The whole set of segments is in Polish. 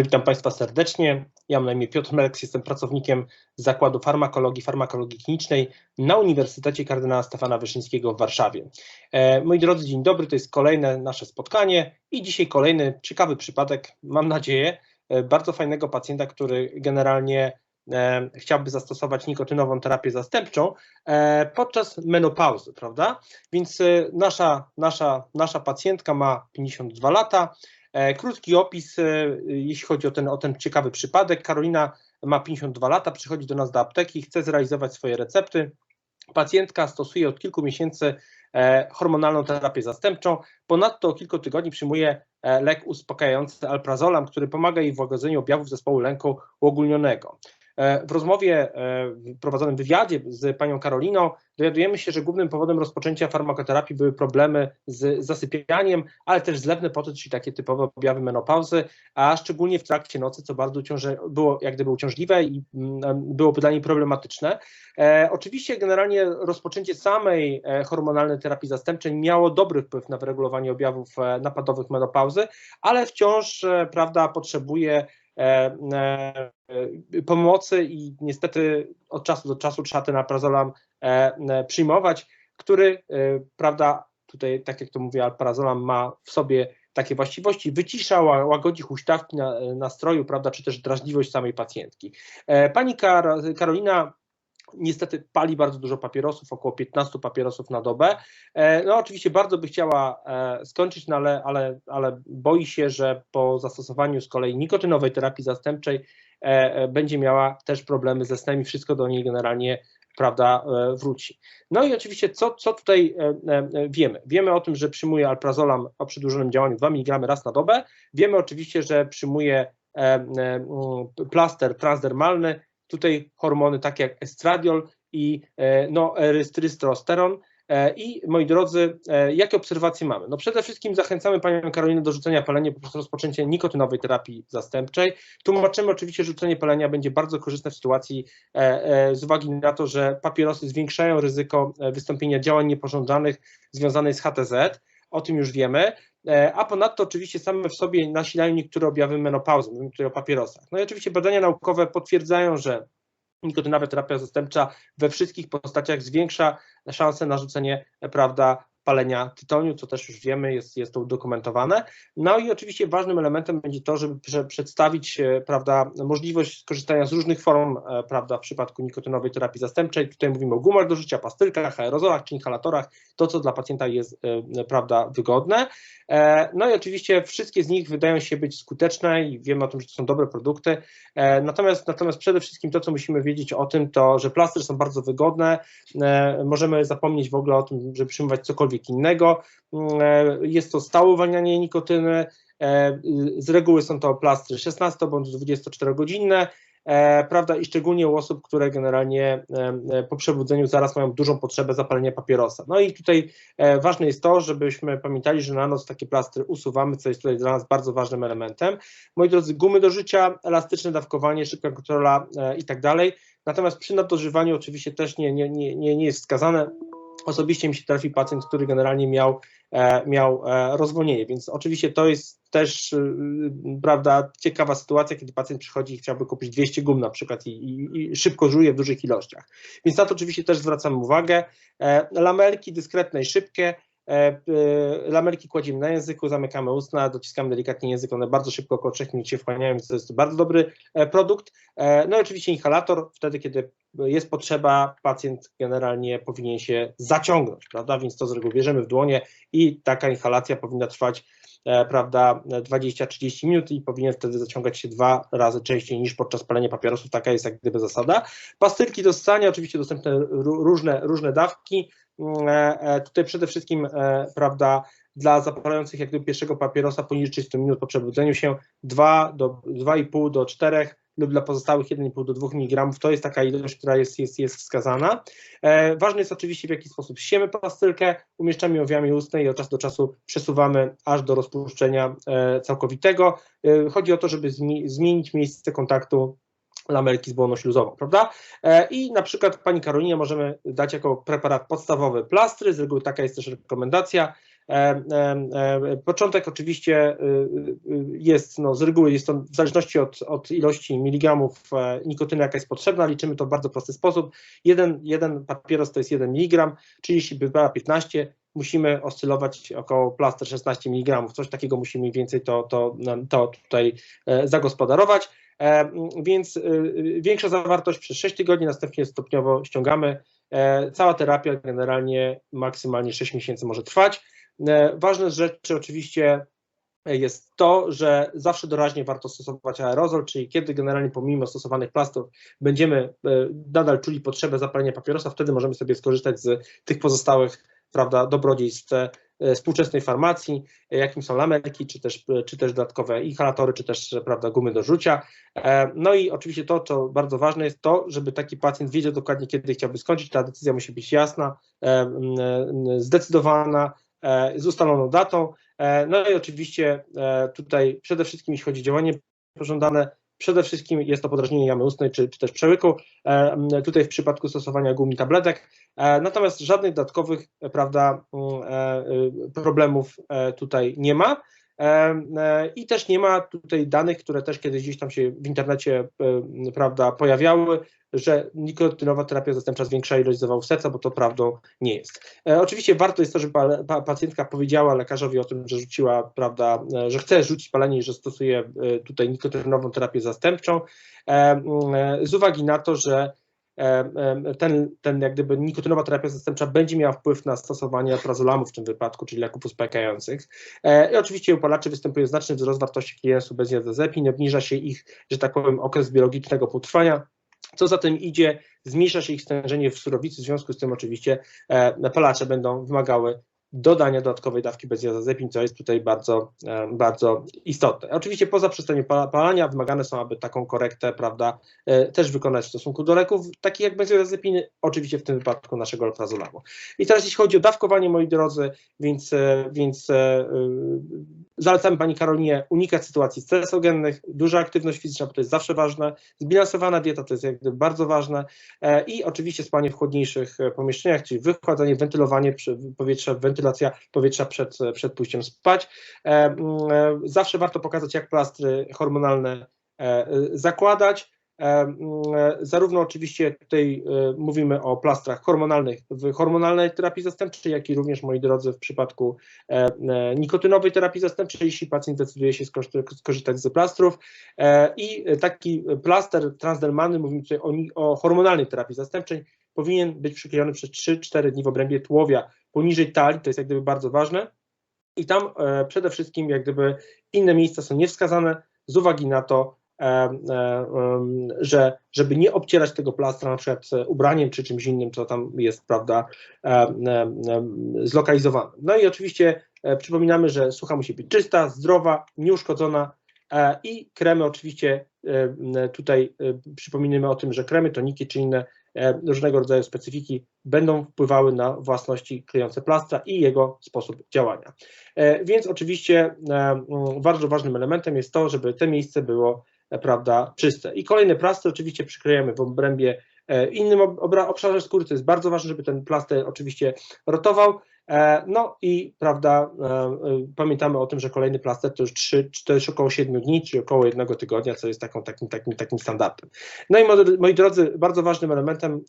witam Państwa serdecznie. Ja mam na imię Piotr Melks, jestem pracownikiem Zakładu Farmakologii, Farmakologii Klinicznej na Uniwersytecie Kardynała Stefana Wyszyńskiego w Warszawie. E, moi drodzy, dzień dobry, to jest kolejne nasze spotkanie i dzisiaj kolejny ciekawy przypadek, mam nadzieję, e, bardzo fajnego pacjenta, który generalnie e, chciałby zastosować nikotynową terapię zastępczą podczas menopauzy, prawda? Więc nasza, nasza, nasza pacjentka ma 52 lata, krótki opis, e, jeśli chodzi o ten, o ten ciekawy przypadek. Karolina ma 52 lata, przychodzi do nas do apteki, chce zrealizować swoje recepty. Pacjentka stosuje od kilku miesięcy e, hormonalną terapię zastępczą. Ponadto od kilku tygodni przyjmuje lek uspokajający alprazolam, który pomaga jej w łagodzeniu objawów zespołu lęku uogólnionego. E, w rozmowie, e, w prowadzonym wywiadzie z panią Karoliną dowiadujemy się, że głównym powodem rozpoczęcia farmakoterapii były problemy z zasypianiem, ale też zlewne poty, czyli takie typowe objawy menopauzy, a szczególnie w trakcie nocy, co bardzo uciąże, było jak gdyby uciążliwe i mm, było pytanie problematyczne. E, oczywiście generalnie rozpoczęcie samej e, hormonalnej terapii zastępczej miało dobry wpływ na wyregulowanie objawów napadowych menopauzy, ale wciąż, prawda, potrzebuje pomocy i niestety od czasu do czasu trzeba ten alprazolam e, przyjmować, który, prawda, tutaj tak jak to mówię, alprazolam ma w sobie takie właściwości, wycisza, łagodzi huśtawki nastroju, prawda, czy też drażliwość samej pacjentki. Pani Karolina niestety pali bardzo dużo papierosów, około 15 papierosów na dobę. E, no oczywiście bardzo by chciała e, skończyć, no ale, ale, ale boi się, że po zastosowaniu z kolei nikotynowej terapii zastępczej e, będzie miała też problemy ze snem i wszystko do niej generalnie prawda, wróci. No i oczywiście co, co tutaj wiemy? Wiemy o tym, że przyjmuje alprazolam o przedłużonym działaniu 2 mg raz na dobę. Wiemy oczywiście, że przyjmuje plaster transdermalny Tutaj hormony takie jak estradiol i e, no, erystrysteron. E, I moi drodzy, e, jakie obserwacje mamy? No przede wszystkim zachęcamy Panią Karolinę do rzucenia palenia poprzez rozpoczęcie nikotynowej terapii zastępczej. Tłumaczymy oczywiście, że rzucenie palenia będzie bardzo korzystne w sytuacji z uwagi na to, że papierosy zwiększają ryzyko wystąpienia działań niepożądanych związanych z HTZ. O tym już wiemy. E, a ponadto oczywiście same w sobie nasilają niektóre objawy menopauzy, mówimy tutaj o papierosach. No i oczywiście badania naukowe potwierdzają, że nikotynowa terapia zastępcza we wszystkich postaciach zwiększa szanse na rzucenie, prawda, palenia tytoniu, co też już wiemy, jest, jest to udokumentowane. No i oczywiście ważnym elementem będzie to, żeby przedstawić e, prawda, możliwość skorzystania z różnych form e, prawda, w przypadku nikotynowej terapii zastępczej. Tutaj mówimy o gumach do życia, pastylkach, aerozolach czy inhalatorach, to co dla pacjenta jest e, prawda, wygodne. No i oczywiście wszystkie z nich wydają się być skuteczne i wiemy o tym, że to są dobre produkty. Natomiast, natomiast przede wszystkim to, co musimy wiedzieć o tym, to że plastry są bardzo wygodne. Możemy zapomnieć w ogóle o tym, żeby przyjmować cokolwiek cokolwiek innego. Mm, e, jest to stałe uwalnianie nikotyny, e, z reguły są to plastry 16 bądź 24 godzinne, e, prawda, i szczególnie u osób, które generalnie po przebudzeniu zaraz mają dużą potrzebę zapalenia papierosa. No i tutaj ważne jest to, żebyśmy pamiętali, że na noc takie plastry usuwamy, co jest tutaj dla nas bardzo ważnym elementem. Moi drodzy, gumy do życia, elastyczne dawkowanie, szybka kontrola i tak dalej. Natomiast przy nadużywaniu oczywiście też nie, nie, nie, nie jest wskazane, Osobiście mi się trafi pacjent, który generalnie miał, e, miał e, rozwolnienie, więc oczywiście to jest też y, prawda, ciekawa sytuacja, kiedy pacjent przychodzi i chciałby kupić 200 gum na przykład i, i, i szybko żuje w dużych ilościach. Więc na to oczywiście też zwracamy uwagę. E, lamelki dyskretne i szybkie, lamelki kładziemy na języku, zamykamy usta, dociskamy delikatnie język, one bardzo szybko, około 3 minut się wchłaniają, więc to jest bardzo dobry produkt. No i oczywiście inhalator, wtedy kiedy jest potrzeba, pacjent generalnie powinien się zaciągnąć, prawda? Więc to z reguły bierzemy w dłonie i taka inhalacja powinna trwać, e, prawda, 20-30 minut i powinien wtedy zaciągać się dwa razy częściej niż podczas palenia papierosów. Taka jest jak gdyby zasada. Pastylki do ssania, oczywiście dostępne różne, różne dawki. Mm, e, e, tutaj przede wszystkim, prawda, dla zapalających jak gdyby pierwszego papierosa poniżej 30 minut po przebudzeniu się 2 do 2,5 do 4 lub dla pozostałych 1,5 do 2 mg. To jest taka ilość, która jest, jest, jest wskazana. E, ważne jest oczywiście w jaki sposób siemy pastylkę, umieszczamy ją w jamie ustnej i od czasu do czasu przesuwamy aż do rozpuszczenia e, całkowitego. E, chodzi o to, żeby zmi zmienić miejsce kontaktu lamelki z błoną śluzową, prawda? E, I na przykład pani Karolinie możemy dać jako preparat podstawowy plastry, z reguły taka jest też rekomendacja, Początek oczywiście jest, no, z reguły jest to w zależności od, od ilości miligramów nikotyny, jaka jest potrzebna, liczymy to w bardzo prosty sposób. Jeden, jeden papieros to jest 1 mg, czyli jeśli by była 15, musimy oscylować około plaster 16 mg, coś takiego musimy mniej więcej to, to, to tutaj zagospodarować. E, więc e, większa zawartość przez 6 tygodni, następnie stopniowo ściągamy. E, cała terapia generalnie maksymalnie 6 miesięcy może trwać. Ważne rzeczy oczywiście jest to, że zawsze doraźnie warto stosować aerozol, czyli kiedy generalnie pomimo stosowanych plastów będziemy nadal czuli potrzebę zapalenia papierosa, wtedy możemy sobie skorzystać z tych pozostałych prawda, dobrodziejstw E, współczesnej farmacji, e, jakim są lamelki, czy też, e, czy też dodatkowe inhalatory, czy też prawda, gumy do rzucia. No i oczywiście to, co bardzo ważne jest to, żeby taki pacjent wiedział dokładnie, kiedy chciałby skończyć. Ta decyzja musi być jasna, zdecydowana, z ustaloną datą. No i oczywiście tutaj przede wszystkim, jeśli chodzi o działanie pożądane, Przede wszystkim jest to podrażnienie jamy ustnej czy, czy też przełyku, e, tutaj w przypadku stosowania gumi tabletek, e, natomiast żadnych dodatkowych prawda, e, problemów tutaj nie ma. I też nie ma tutaj danych, które też kiedyś gdzieś tam się w internecie prawda, pojawiały, że nikotynowa terapia zastępcza zwiększa ilość zawałów serca, bo to prawdą nie jest. E, oczywiście warto jest to, żeby pa, pacjentka powiedziała lekarzowi o tym, że rzuciła, prawda, e, że chce rzucić palenie i że stosuje e, tutaj nikotynową terapię zastępczą, e, e, z uwagi na to, że e, ten, ten jak gdyby nikotynowa terapia zastępcza będzie miała wpływ na stosowanie prazolamu w tym wypadku, czyli leków uspokajających. I oczywiście u palaczy występuje znaczny wzrost wartości klientów bez jazezepin, obniża się ich, że tak powiem, okres biologicznego półtrwania, co za tym idzie, zmniejsza się ich stężenie w surowicy, w związku z tym oczywiście e, palacze będą wymagały dodania dodatkowej dawki bezjazazepin, co jest tutaj bardzo, e, bardzo istotne. Oczywiście poza przestaniem palania wymagane są, aby taką korektę, prawda, e, też wykonać w stosunku do leków, takich jak benzodiazepiny, oczywiście w tym wypadku naszego alprazolamu. I teraz jeśli chodzi o dawkowanie, moi drodzy, więc, e, więc zalecamy Pani Karolinie unikać sytuacji stresogennych, duża aktywność fizyczna, bo to jest zawsze ważne, zbilansowana dieta to jest jak gdyby bardzo ważne i oczywiście spanie w chłodniejszych pomieszczeniach, czyli wychładzanie, wentylowanie powietrza, wentylacja wentylacja powietrza przed, przed pójściem spać. E, e, zawsze warto pokazać, jak plastry hormonalne e, zakładać. Zarówno oczywiście tutaj mówimy o plastrach hormonalnych w hormonalnej terapii zastępczej, jak i również, moi drodzy, w przypadku nikotynowej terapii zastępczej, jeśli pacjent decyduje się skorzystać z plastrów. I taki plaster transdermalny, mówimy tutaj o, o hormonalnej terapii zastępczej, powinien być przyklejony przez 3-4 dni w obrębie tułowia poniżej talii, to jest jak gdyby bardzo ważne. I tam e, przede wszystkim jak gdyby inne miejsca są niewskazane z uwagi na to, e, e, że żeby nie obcierać tego plastra na przykład ubraniem czy czymś innym, co tam jest, prawda, e, e, zlokalizowane. No i oczywiście e, przypominamy, że sucha musi być czysta, zdrowa, nieuszkodzona i kremy oczywiście tutaj przypominamy o tym, że kremy, toniki czy inne E, różnego rodzaju specyfiki będą wpływały na własności klejące plastra i jego sposób działania. E, więc oczywiście e, bardzo ważnym elementem jest to, żeby te miejsce było prawda, czyste. I kolejny plaster oczywiście przyklejemy w obrębie innym obszarze skóry, to jest bardzo ważne, żeby ten plaster oczywiście rotował, E, no i prawda, e, e, pamiętamy o tym, że kolejny plaster to już 3, to jest około 7 dni, czy około jednego tygodnia, co jest taką, takim, takim, takim standardem. No i moi drodzy, bardzo ważnym elementem,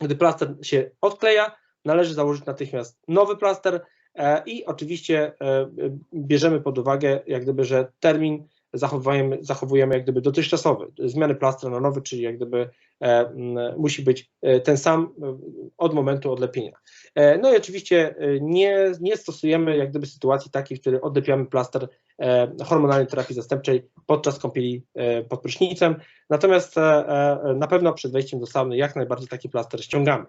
gdy plaster się odkleja, należy założyć natychmiast nowy plaster i oczywiście bierzemy pod uwagę, jak gdyby, że termin zachowujemy, zachowujemy jak gdyby dotychczasowy. Zmiany plastra na nowy, czyli jak gdyby e, musi być e, ten sam e, od momentu odlepienia. E, no i oczywiście e, nie, nie stosujemy jak gdyby sytuacji takiej, w której odlepiamy plaster e, hormonalnej terapii zastępczej podczas kąpieli pod prysznicem, natomiast na pewno przed wejściem do sauny jak najbardziej taki plaster ściągamy.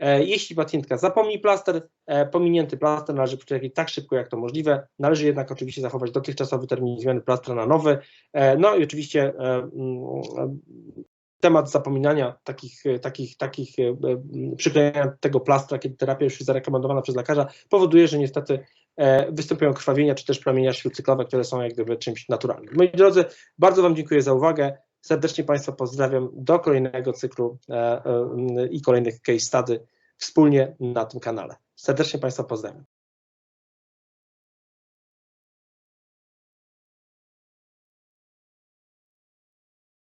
Jeśli pacjentka zapomni plaster, pominięty plaster należy przyczepić tak szybko jak to możliwe, należy jednak oczywiście zachować dotychczasowy termin zmiany plastra na nowy, no i oczywiście temat zapominania takich, takich, takich e, przyklejania tego plastra, kiedy terapia już jest zarekomendowana przez lekarza, powoduje, że niestety e, występują krwawienia czy też plamienia śródcyklowe, które są jak gdyby czymś naturalnym. Moi drodzy, bardzo Wam dziękuję za uwagę. Serdecznie Państwa pozdrawiam do kolejnego cyklu e, i kolejnych case study wspólnie na tym kanale. Serdecznie Państwa pozdrawiam.